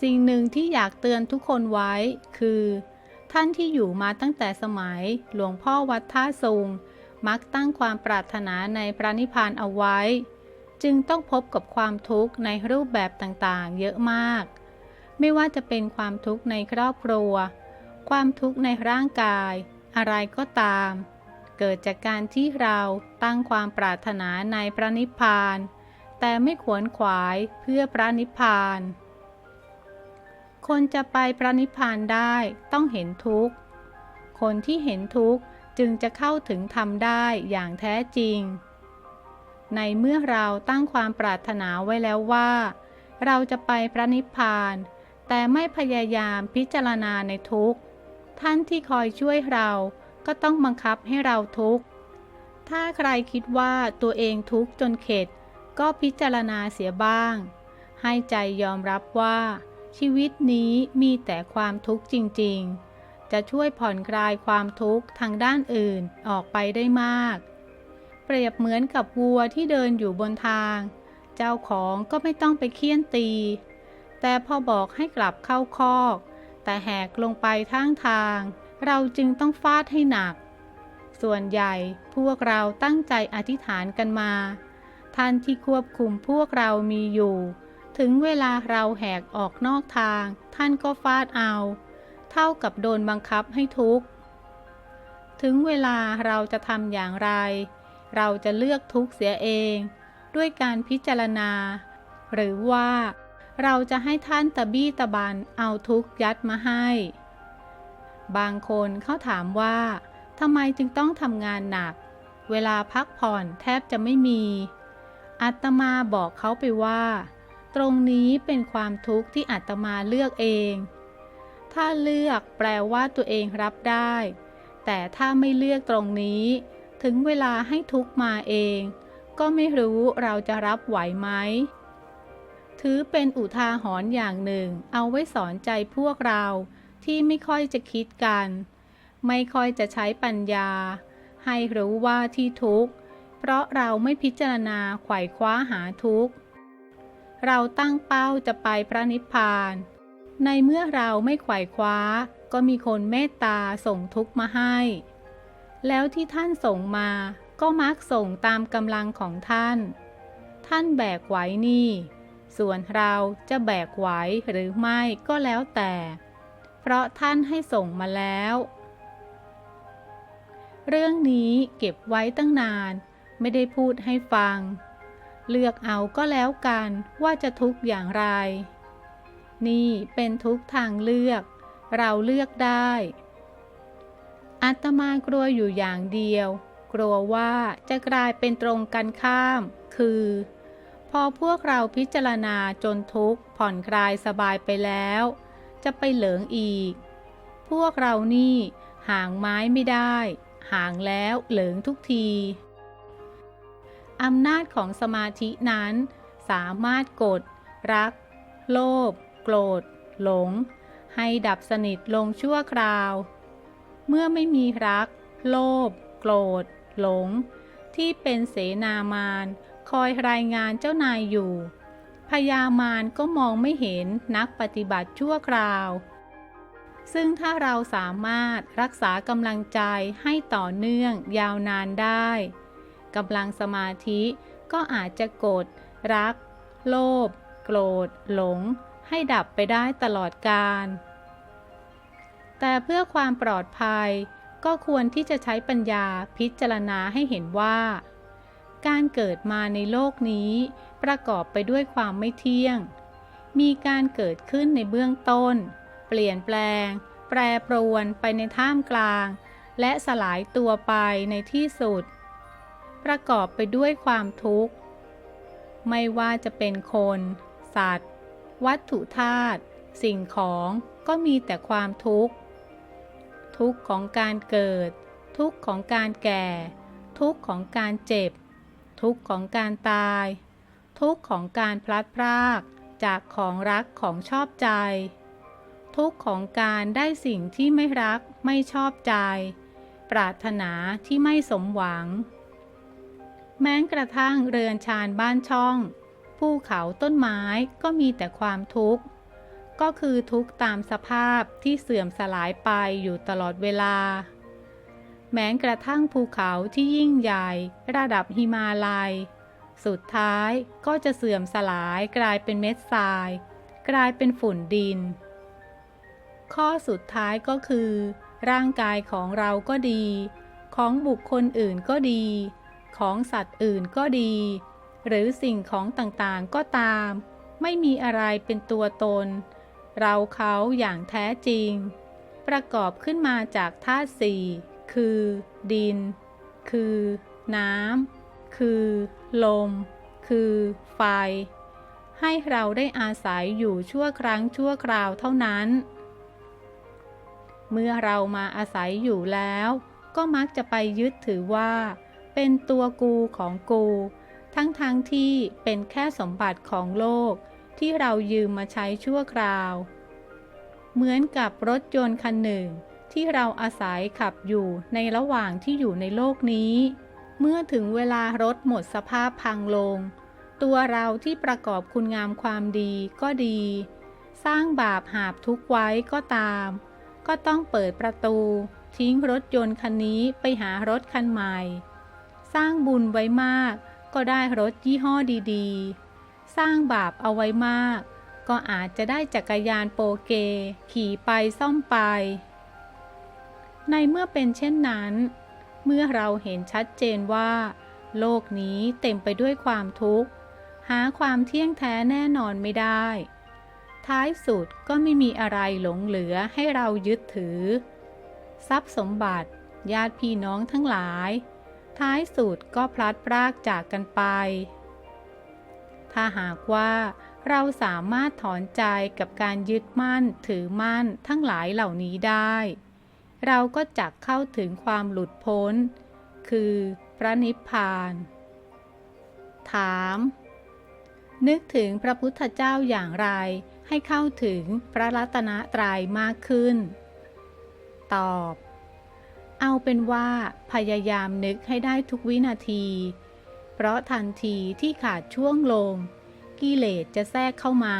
สิ่งหนึ่งที่อยากเตือนทุกคนไว้ คือ ท่านที่อยู่มาตั้งแต่สมัยหลวงพ่อวัดท่าซุงมักตั้งความปรารถนาในพระนิพพานเอาไว้ จึงต้องพบกับความทุกข์ในรูปแบบต่างๆ เยอะมาก ไม่ว่าจะเป็นความทุกข์ในครอบครัว ความทุกข์ในร่างกาย อะไรก็ตาม เกิดจากการที่เราตั้งความปรารถนาในพระนิพพาน แต่ไม่ขวนขวายเพื่อพระนิพพาน คนจะไปพระนิพพานได้ต้องเห็นทุกข์ คนที่เห็นทุกข์จึงจะเข้าถึงธรรมได้อย่างแท้จริง ในเมื่อเราตั้งความปรารถนาไว้แล้วว่า เราจะไปพระนิพพาน แต่ไม่พยายามพิจารณาในทุกข์ ท่านที่คอยช่วยเราก็ต้องบังคับให้เราทุกข์ ถ้าใครคิดว่าตัวเองทุกข์จนเข็ด ก็พิจารณาเสียบ้าง ให้ใจยอมรับว่า ชีวิตนี้มีแต่ความทุกข์จริง ๆ จะช่วยผ่อนคลายความทุกข์ทางด้านอื่นออกไปได้มาก เปรียบเหมือนกับวัวที่เดินอยู่บนทาง เจ้าของก็ไม่ต้องไปเคี่ยนตี แต่พอบอกให้กลับเข้าคอก แต่แหกลงไปทางทาง เราจึงต้องฟาดให้หนัก ส่วนใหญ่พวกเราตั้งใจอธิษฐานกันมา ท่านที่ควบคุมพวกเรามีอยู่ ถึงเวลาเราแหกออกนอกทาง ท่านก็ฟาดเอา เท่ากับโดนบังคับให้ทุกข์ ถึงเวลาเราจะทำอย่างไร เราจะเลือกทุกข์เสียเอง ด้วยการพิจารณา หรือว่าเราจะให้ท่านตะบี้ตะบันเอาทุกข์ยัดมาให้ บางคนเขาถามว่าทำไมจึงต้องทำงานหนัก เวลาพักผ่อนแทบจะไม่มี อัตมาบอกเขาไปว่า ตรงนี้เป็นความทุกข์ที่อัตมาเลือกเอง ถ้าเลือกแปลว่าตัวเองรับได้ แต่ถ้าไม่เลือกตรงนี้ ถึงเวลาให้ทุกข์มาเอง ก็ไม่รู้เราจะรับไหวไหม ถือเป็นอุทาหรณ์อย่างหนึ่ง เอาไว้สอนใจพวกเราที่ไม่ค่อยจะคิดกัน ไม่ค่อยจะใช้ปัญญา ให้รู้ว่าที่ทุกข์ เพราะเราไม่พิจารณาไขว่คว้าหาทุกข์ เราตั้งเป้าจะไปพระนิพพาน ในเมื่อเราไม่ไขว่คว้า ก็มีคนเมตตาส่งทุกมาให้ แล้วที่ท่านส่งมาก็มักส่งตามกำลังของท่าน ท่านแบกไหวนี่ ส่วนเราจะแบกไหวหรือไม่ก็แล้วแต่ เพราะท่านให้ส่งมาแล้ว เรื่องนี้เก็บไว้ตั้งนาน ไม่ได้พูดให้ฟัง เลือกเอาก็แล้วกันว่าจะทุกข์อย่างไร นี่เป็นทุกทางเลือก เราเลือกได้ อัตมากลัวอยู่อย่างเดียว กลัวว่าจะกลายเป็นตรงกันข้าม คือ พอพวกเราพิจารณาจนทุกข์ผ่อนคลายสบายไปแล้ว จะไปเหลิงอีก พวกเรานี่ห่างไม้ไม่ได้ ห่างแล้วเหลิงทุกที อำนาจของสมาธินั้น สามารถกด รัก โลภโกรธ หลง ให้ดับสนิทลงชั่วคราว เมื่อไม่มีรัก โลภโกรธ หลง ที่เป็นเสนามานคอยรายงานเจ้านายอยู่พญามารก็มองไม่เห็นนักปฏิบัติชั่วคราว ซึ่งถ้าเราสามารถรักษากำลังใจให้ต่อเนื่องยาวนานได้ กำลังสมาธิ ก็อาจจะกด รัก โลภโกรธ หลง ให้ดับไปได้ตลอดกาลแต่เพื่อความปลอดภัย ก็ควรที่จะใช้ปัญญาพิจารณาให้เห็นว่า การเกิดมาในโลกนี้ ประกอบไปด้วยความไม่เที่ยง มีการเกิดขึ้นในเบื้องต้น เปลี่ยนแปลง แปรปรวนไปในท่ามกลาง และสลายตัวไปในที่สุด ประกอบไปด้วยความทุกข์ ไม่ว่าจะเป็นคน สัตว์ วัตถุธาตุสิ่งของก็มีแต่ความทุกข์ ทุกข์ของการเกิด ทุกข์ของการแก่ ทุกข์ของการเจ็บ ทุกข์ของการตาย ทุกข์ของการพลัดพรากจากของรักของชอบใจ ทุกข์ของการได้สิ่งที่ไม่รักไม่ชอบใจ ปรารถนาที่ไม่สมหวัง แม้กระทั่งเรือนชานบ้านช่อง ภูเขาต้นไม้ก็มีแต่ความทุกข์ ก็คือทุกข์ตามสภาพที่เสื่อมสลายไปอยู่ตลอดเวลา แม้กระทั่งภูเขาที่ยิ่งใหญ่ระดับหิมาลัย สุดท้ายก็จะเสื่อมสลายกลายเป็นเม็ดทราย กลายเป็นฝุ่นดิน ข้อสุดท้ายก็คือ ร่างกายของเราก็ดี ของบุคคลอื่นก็ดี ของสัตว์อื่นก็ดี หรือสิ่งของต่างๆก็ตาม ไม่มีอะไรเป็นตัวตน เราเขาอย่างแท้จริง ประกอบขึ้นมาจากธาตุสี่คือ ดิน คือ น้ำคือ ลม คือ ไฟ ให้เราได้อาศัยอยู่ชั่วครั้งชั่วคราวเท่านั้น เมื่อเรามาอาศัยอยู่แล้ว ก็มักจะไปยึดถือว่า เป็นตัวกูของกู ทั้งๆทที่เป็นแค่สมบัติของโลกที่เรายืมมาใช้ชั่วคราว เหมือนกับรถยนต์คันหนึ่ง ที่เราอาศัยขับอยู่ในระหว่างที่อยู่ในโลกนี้ เมื่อถึงเวลารถหมดสภาพพังลง ตัวเราที่ประกอบคุณงามความดีก็ดี สร้างบาปหาบทุกไว้ก็ตาม ก็ต้องเปิดประตู ทิ้งรถยนต์คันนี้ไปหารถคันใหม่ สร้างบุญไว้มาก ก็ได้รถยี่ห้อดีๆ สร้างบาปเอาไว้มาก ก็อาจจะได้จักรยานโปเก ขี่ไปซ่อมไป ในเมื่อเป็นเช่นนั้น เมื่อเราเห็นชัดเจนว่า โลกนี้เต็มไปด้วยความทุกข์ หาความเที่ยงแท้แน่นอนไม่ได้ ท้ายสุดก็ไม่มีอะไรหลงเหลือให้เรายึดถือ ทรัพย์สมบัติญาติพี่น้องทั้งหลาย ท้ายสุดก็พลัดพรากจากกันไป ถ้าหากว่าเราสามารถถอนใจกับการยึดมั่นถือมั่นทั้งหลายเหล่านี้ได้ เราก็จักเข้าถึงความหลุดพ้น คือพระนิพพาน ถาม นึกถึงพระพุทธเจ้าอย่างไรให้เข้าถึงพระรัตนตรัยมากขึ้น ตอบ เอาเป็นว่าพยายามนึกให้ได้ทุกวินาที เพราะทันทีที่ขาดช่วงลง กิเลสจะแทรกเข้ามา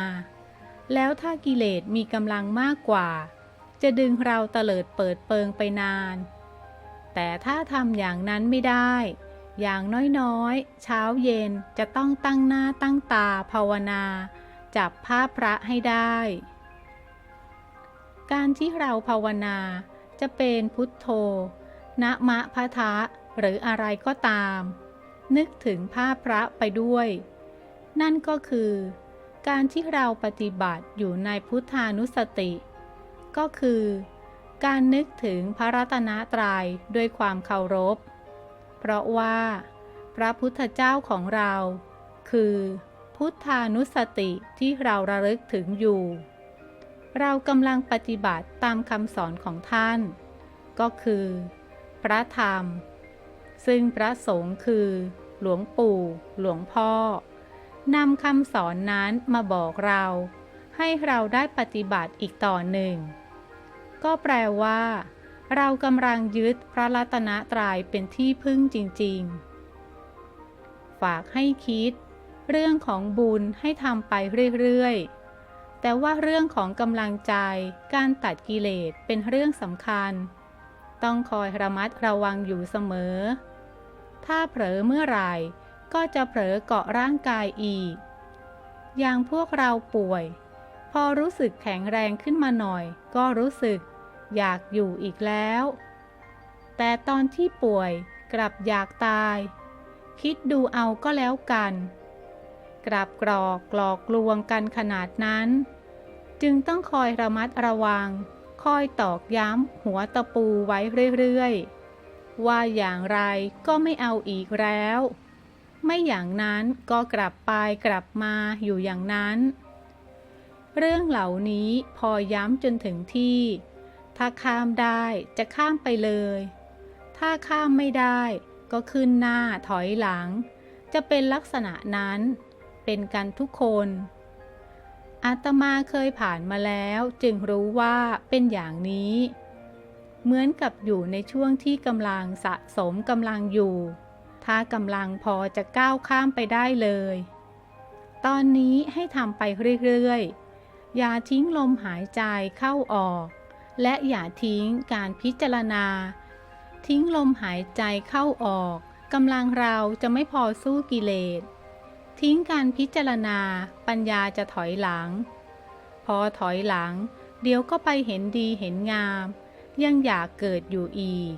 แล้วถ้ากิเลสมีกำลังมากกว่า จะดึงเราเตลิดเปิดเปิงไปนาน แต่ถ้าทำอย่างนั้นไม่ได้ อย่างน้อยๆ เช้าเย็นจะต้องตั้งหน้าตั้งตาภาวนา จับภาพพระให้ได้ การที่เราภาวนา จะเป็นพุทโธนะมะพะทะหรืออะไรก็ตาม นึกถึงภาพพระไปด้วย นั่นก็คือ การที่เราปฏิบัติอยู่ในพุทธานุสติ ก็คือ การนึกถึงพระรัตนตรัยด้วยความเคารพ เพราะว่า พระพุทธเจ้าของเรา คือ พุทธานุสติที่เราระลึกถึงอยู่ เรากำลังปฏิบัติตามคำสอนของท่าน ก็คือ พระธรรม ซึ่งพระสงฆ์คือ หลวงปู่ หลวงพ่อนำคำสอนนั้นมาบอกเรา ให้เราได้ปฏิบัติอีกต่อหนึ่ง ก็แปลว่า เรากำลังยึดพระรัตนตรัยเป็นที่พึ่งจริง ๆ ฝากให้คิด เรื่องของบุญให้ทำไปเรื่อย ๆ แต่ว่าเรื่องของกำลังใจ การตัดกิเลสเป็นเรื่องสำคัญ ต้องคอยระมัดระวังอยู่เสมอ ถ้าเผลอเมื่อไหร่ ก็จะเผลอเกาะร่างกายอีก อย่างพวกเราป่วย พอรู้สึกแข็งแรงขึ้นมาหน่อย ก็รู้สึก อยากอยู่อีกแล้ว แต่ตอนที่ป่วยกลับอยากตาย คิดดูเอาก็แล้วกัน กลับกรอกกลอกลวงกันขนาดนั้น จึงต้องคอยระมัดระวัง คอยตอกย้ำหัวตะปูไว้เรื่อยๆ ว่าอย่างไรก็ไม่เอาอีกแล้ว ไม่อย่างนั้นก็กลับไปกลับมาอยู่อย่างนั้น เรื่องเหล่านี้พอย้ำจนถึงที่ ถ้าข้ามได้จะข้ามไปเลย ถ้าข้ามไม่ได้ก็ขึ้นหน้าถอยหลังจะเป็นลักษณะนั้น เป็นกันทุกคนอาตมาเคยผ่านมาแล้วจึงรู้ว่าเป็นอย่างนี้ เหมือนกับอยู่ในช่วงที่กำลังสะสมกำลังอยู่ ถ้ากำลังพอจะก้าวข้ามไปได้เลย ตอนนี้ให้ทำไปเรื่อยๆ อย่าทิ้งลมหายใจเข้าออก และอย่าทิ้งการพิจารณา ทิ้งลมหายใจเข้าออกกำลังเราจะไม่พอสู้กิเลส ทิ้งการพิจารณา ปัญญาจะถอยหลัง พอถอยหลัง เดี๋ยวก็ไปเห็นดีเห็นงาม ยังอยากเกิดอยู่อีก